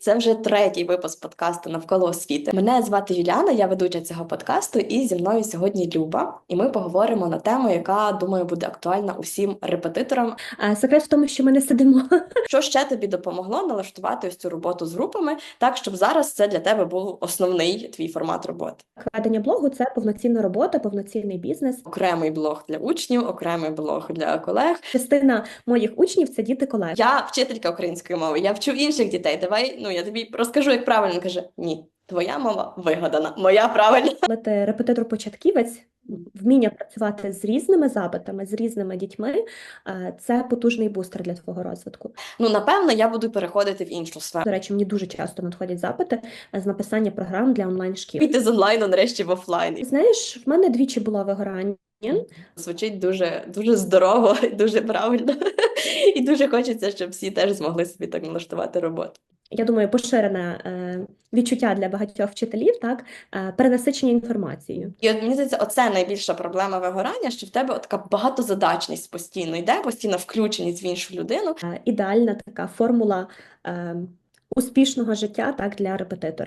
Це вже третій випуск подкасту навколо освіти. Мене звати Юліана, я ведуча цього подкасту, і зі мною сьогодні Люба. І ми поговоримо на тему, яка думаю буде актуальна усім репетиторам. А секрет в тому, що ми не сидимо. Що ще тобі допомогло налаштувати ось цю роботу з групами, так щоб зараз це для тебе був основний твій формат роботи. Ведення блогу це повноцінна робота, повноцінний бізнес. Окремий блог для учнів, окремий блог для колег. Частина моїх учнів це діти колеги. Я вчителька української мови, я вчу інших дітей. Давай, ну я тобі розкажу, як правильно каже: ні, твоя мова вигадана, моя правильна. Коли ти репетитор-початківець, вміння працювати з різними запитами, з різними дітьми, е, це потужний бустер для твого розвитку. Ну напевно, я буду переходити в іншу сферу. До речі, мені дуже часто надходять запити е, з написання програм для онлайн-шкіл. Піти з онлайну нарешті в офлайн. Знаєш, в мене двічі було вигорання. Звучить дуже дуже здорово, дуже правильно. І дуже хочеться, щоб всі теж змогли собі так налаштувати роботу. Я думаю, поширене е, відчуття для багатьох вчителів, так, е, перенасичення інформацією. І от мені здається, оце найбільша проблема вигорання, що в тебе така багатозадачність постійно йде, постійно включеність в іншу людину. Е, ідеальна така формула е, успішного життя так, для репетитора.